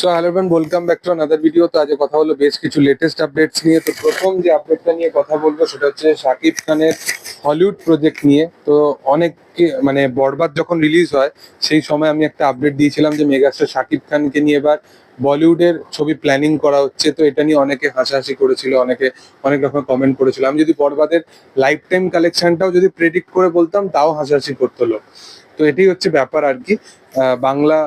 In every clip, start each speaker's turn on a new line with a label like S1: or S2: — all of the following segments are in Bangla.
S1: So hello friend welcome back to another video তো আজকে কথা হলো বেশ কিছু লেটেস্ট আপডেটস নিয়ে। তো প্রথম যে আপডেটটা নিয়ে কথা বলব, সেটা হচ্ছে শাকিব খানের হলিউড প্রজেক্ট নিয়ে। তো অনেক মানে বরবাদ যখন রিলিজ হয়, সেই সময় আমি একটা আপডেট দিয়েছিলাম যে মেগাস্টার শাকিব খানকে নিয়ে এবার বলিউডের ছবি প্ল্যানিং করা হচ্ছে। তো এটা নিয়ে অনেকে হাসাহাসি করেছিল, অনেকে অনেক রকম কমেন্ট করেছিল। আমি যদি বরবাদের লাইফ টাইম কালেকশনটাও যদি প্রেডিক্ট করে বলতাম, তাও হাসাহাসি করতো লোক। তো এটাই হচ্ছে ব্যাপার আর কি। বাংলা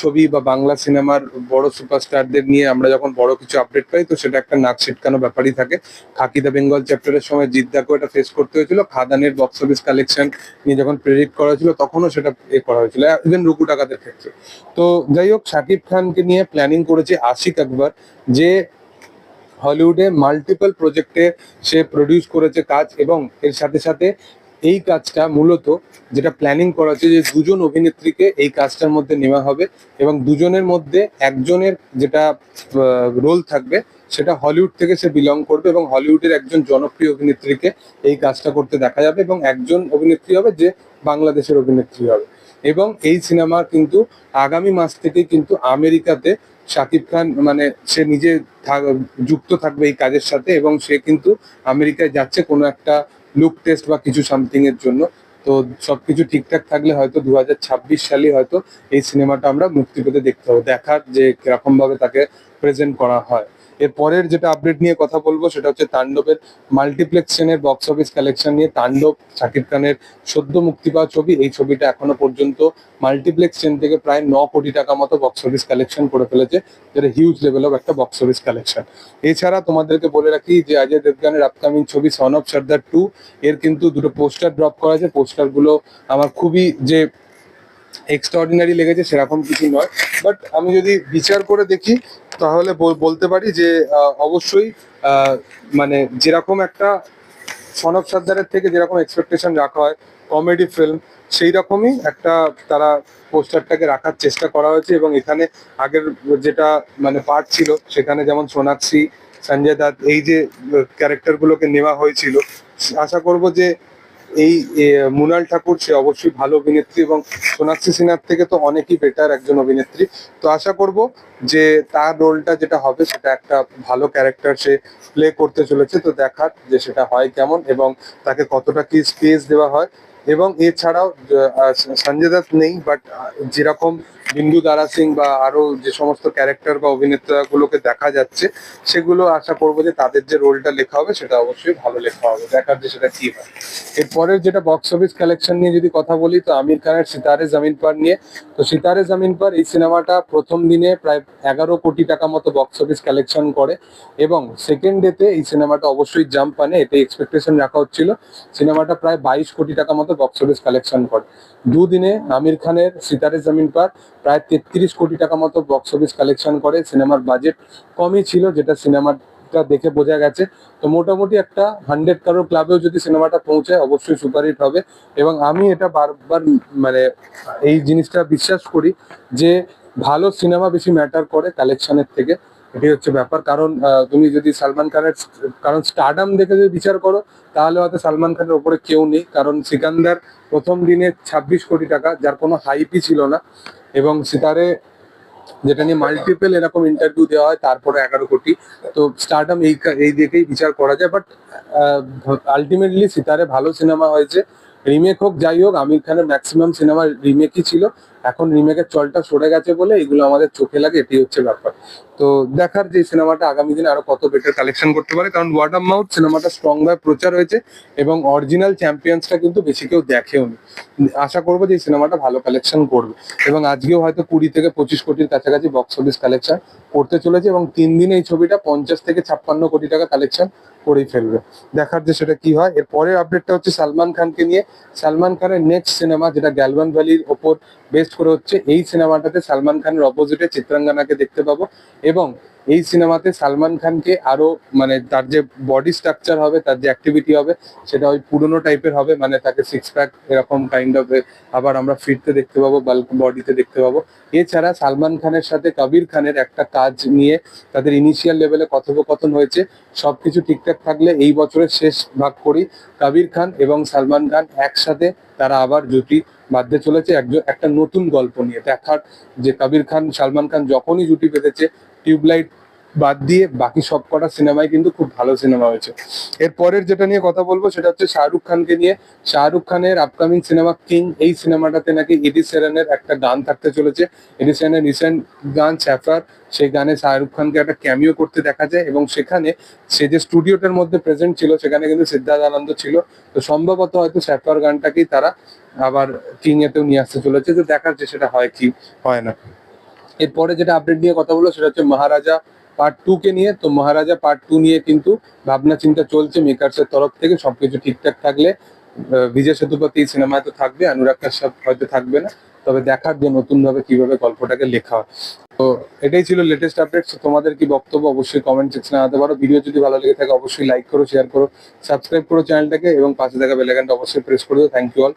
S1: ছবি বা বাংলা সিনেমার বড় সুপারস্টারদের নিয়ে আমরা যখন বড় কিছু আপডেট পাই, তো সেটা একটা নাক ছিটকানো ব্যাপারই থাকে। খাকিদা বেঙ্গল চ্যাপ্টারের সময় জিদ্দাকেও এটা ফেস করতে হয়েছিল। খাদানের বক্স অফিস কালেকশন নিয়ে যখন প্রেডিক্ট করা হয়েছিল, তখনও সেটা এ করা হয়েছিল ইভেন রুকু টাকাদের ক্ষেত্রে। তো যাই হোক শাকিব খানকে নিয়ে প্ল্যানিং করেছে আশিক আকবর যে হলিউডে মাল্টিপল প্রজেক্টে সে প্রডিউস করেছে কাজ এবং এর সাথে সাথে এই কাজটা মূলত যেটা প্ল্যানিং করা হচ্ছে যে দুজন অভিনেত্রীকে এই কাজটার মধ্যে নেওয়া হবে এবং দুজনের মধ্যে একজনের যেটা রোল থাকবে সেটা হলিউড থেকে সে বিলং করবে এবং হলিউডের একজন জনপ্রিয় অভিনেত্রীকে এই কাজটা করতে দেখা যাবে এবং একজন অভিনেত্রী হবে যে বাংলাদেশের অভিনেত্রী হবে। এবং এই সিনেমা কিন্তু আগামী মাস থেকে কিন্তু আমেরিকাতে শাকিব খান মানে সে নিজে যুক্ত থাকবে এই কাজের সাথে এবং সে কিন্তু আমেরিকায় যাচ্ছে কোনো একটা লুক টেস্ট বা কিছু সামথিং এর জন্য। তো সবকিছু ঠিকঠাক থাকলে হয়তো দু হাজার ছাব্বিশ সালে হয়তো এই সিনেমাটা আমরা মুক্তি পেতে দেখতে পাবো দেখার যে কীরকম ভাবে তাকে প্রেজেন্ট করা হয়। এর পরের যেটা আপডেট নিয়ে কথা বলব সেটা হচ্ছে তাণ্ডবের মাল্টিপ্লেক্সেনের বক্স অফিস কালেকশন নিয়ে তাণ্ডব, শাকিব খানের সদ্য মুক্তি পাওয়া ছবি। এই ছবিটা এখনও পর্যন্ত মাল্টিপ্লেক্স থেকে প্রায় ন কোটি টাকা মতো বক্স অফিস কালেকশন করে ফেলেছে, যেটা হিউজ লেভেল অফ একটা বক্স অফিস কালেকশন এছাড়া তোমাদেরকে বলে রাখি যে অজয় দেবগানের আপকামিং ছবি সন অফ সর্দার টু এর কিন্তু দুটো পোস্টার ড্রপ করা আছে। পোস্টারগুলো আমার খুবই যে এক্সট্রাঅর্ডিনারি লেগেছে সেরকম কিছু নয়। বাট আমি যদি বিচার করে দেখি তাহলে বলতে পারি যে অবশ্যই মানে যেরকম একটা সনব সর্দারের থেকে যেরকম এক্সপেকটেশন রাখা হয় কমেডি ফিল্ম সেই রকমই একটা তারা পোস্টারটাকে রাখার চেষ্টা করা হয়েছে এবং এখানে আগের যেটা মানে পার্ট ছিল, সেখানে যেমন সোনাক্ষী, সঞ্জয় দত্ত, এই যে ক্যারেক্টারগুলোকে নেওয়া হয়েছিল, আশা করব যে এই মুনাল ঠাকুর, সে অবশ্যই ভালো অভিনেত্রী এবং সোনাক্ষী সিনহার থেকে তো অনেকই বেটার একজন অভিনেত্রী। তো আশা করব যে তার রোলটা যেটা হবে, সেটা একটা ভালো ক্যারেক্টার সে প্লে করতে চলেছে। তো দেখার যে সেটা হয় কেমন এবং তাকে কতটা কি স্পেস দেওয়া হয়। এবং এছাড়াও সঞ্জয় দত্ত নেই বাট যেরকম বিন্দু দারা সিং বা আরও যে সমস্ত ক্যারেক্টার বা অভিনেতাগুলোকে দেখা যাচ্ছে, সেগুলো আশা করব যে তাদের যে রোলটা লেখা হবে, সেটা অবশ্যই ভালো লেখা হবে। দেখার যে সেটা কি হয়। এরপরের যেটা বক্স অফিস কালেকশন নিয়ে যদি কথা বলি, তো আমির খানের সিতারে জামিন পার নিয়ে, তো সিতারে জামিন পার এই সিনেমাটা প্রথম দিনে প্রায় এগারো কোটি টাকা মতো বক্স অফিস কালেকশন করে এবং সেকেন্ড ডেতে এই সিনেমাটা অবশ্যই জাম্প আনে, এটাই এক্সপেকটেশন রাখা হচ্ছিল। সিনেমাটা প্রায় বাইশ কোটি টাকা মতো বক্স অফিস কালেকশন করে। দুদিনে আমির খানের সিতারে জামিন পার প্রায় তেত্রিশ কোটি টাকা মতো বক্স অফিস কালেকশন করে সিনেমার বাজেট কমই ছিল যেটা সিনেমাটা দেখে বোঝা গেছে। তো মোটামুটি একটা হান্ড্রেড কারোর ক্লাবেও যদি সিনেমাটা পৌঁছায়, অবশ্যই সুপারহিট হবে। এবং আমি এটা বারবার মানে এই জিনিসটা বিশ্বাস করি যে ভালো সিনেমা বেশি ম্যাটার করে কালেকশনের থেকে। এটাই হচ্ছে ব্যাপার। কারণ তুমি যদি সালমান খানের কারণ স্টারডাম দেখে যদি বিচার করো, তাহলে হয়তো সালমান খানের ওপরে কেউ নেই। কারণ সিকান্দার প্রথম দিনে ছাব্বিশ কোটি টাকা, যার কোনো হাইপই ছিল না। এবং সিতারে যেটা নিয়ে মাল্টিপল এরকম ইন্টারভিউ দেওয়া হয়, তারপরে এগারো কোটি। তো স্টার্টআপ এই এই বিচার করা যায় বাট আলটিমেটলি সিতারে ভালো সিনেমা হয়েছে। রিমেক হোক, যাই হোক আমির খানের ম্যাক্সিমাম সিনেমা রিমেকই ছিল। এখন রিমেকের চলটা সরে গেছে বলে এগুলো আমাদের চোখে লাগে এটি হচ্ছে ব্যাপার। তো দেখার যে সিনেমাটা আগামী দিনে আরও কত বেটার কালেকশন করতে পারে, কারণ ওয়ার্ড অফ মাউথ সিনেমাটা স্ট্রং ভাবে প্রচার হয়েছে এবং অরিজিনাল চ্যাম্পিয়ন্সটা কিন্তু বেশি কেউ দেখেও নি আশা করব যে এই সিনেমাটা ভালো কালেকশন করবে। এবং আজকেও হয়তো কুড়ি থেকে পঁচিশ কোটির কাছাকাছি বক্স অফিস কালেকশন করতে চলেছে এবং তিন দিনে এই ছবিটা পঞ্চাশ থেকে ছাপ্পান্ন কোটি টাকা কালেকশন করেই ফেলবে। দেখার যে সেটা কি হয়, এর পরের আপডেটটা হচ্ছে সালমান খানকে নিয়ে। সালমান খানের নেক্সট সিনেমা যেটা গ্যালবান ভ্যালির ওপর বেস্ট করে হচ্ছে, এই সিনেমাটাতে সালমান খানের অপোজিটে চিত্রাঙ্গনাকে দেখতে পাবো এবং এই সিনেমাতে সালমান খানকে আরও মানে তার যে বডি স্ট্রাকচার হবে, তার যে অ্যাক্টিভিটি হবে, সেটা ওই পুরোনো টাইপের হবে মানে তাকে সিক্স প্যাক এরকম কাইন্ড অফ আবার আমরা ফিরতে দেখতে পাবো বাল্ক বডিতে দেখতে পাবো। এছাড়া সালমান খানের সাথে কবির খানের একটা কাজ নিয়ে তাদের ইনিশিয়াল লেভেলে কথোপকথন হয়েছে, সবকিছু ঠিকঠাক থাকলে এই বছরের শেষ ভাগ করি। কবির খান এবং সালমান খান একসাথে তারা আবার জুটি বাঁধতে চলেছে। একজন, একটা নতুন গল্প নিয়ে। দেখার যে কবির খান, সালমান খান যখনই জুটি বেঁধেছে টিউবলাইট বাদ দিয়ে বাকি সব কটা সিনেমায় কিন্তু খুব ভালো সিনেমা হয়েছে। এর পরের যেটা নিয়ে কথা বলব সেটা হচ্ছে শাহরুখ খানকে নিয়ে। শাহরুখ খানের আপকামিং সিনেমা কিং এই সিনেমাটাতে নাকি এডি সেরানের একটা গান থাকতে চলেছে। এডি সেরানের রিসেন্ট গান স্যাফার সেই গানে শাহরুখ খানকে একটা ক্যামিও করতে দেখা যায় এবং সেখানে সে যে স্টুডিওটার মধ্যে প্রেজেন্ট ছিল, সেখানে কিন্তু সিদ্ধার্থ আনন্দ ছিল। তো সম্ভবত হয়তো স্যাফার গানটাকেই তারা আবার কিং এতেও নিয়ে আসতে চলেছে। তো দেখার যে সেটা হয় কি, হয় না। এরপরে যেটা আপডেট নিয়ে কথা বলব সেটা হচ্ছে মহারাজা পার্ট টু কে নিয়ে। তো মহারাজা পার্ট টু নিয়ে কিন্তু ভাবনা চিন্তা চলছে মেকার্স এর তরফ থেকে, সবকিছু ঠিকঠাক থাকলে বিজয় সেতুপতি এই সিনেমায় তো থাকবে, অনুরাগ কাশ্যপ হয়তো থাকবে না, তবে দেখার যে নতুন ভাবে কীভাবে গল্পটাকে লেখা হয়। তো এটাই ছিল লেটেস্ট আপডেট তোমাদের কি বক্তব্য অবশ্যই কমেন্ট সেকশনে আনতে পারো। ভিডিও যদি ভালো লেগে থাকে অবশ্যই লাইক করো শেয়ার করো সাবস্ক্রাইব করো চ্যানেলটাকে এবং পাশে থাকা বেলাইকানটা অবশ্যই প্রেস করে দিও। Thank you all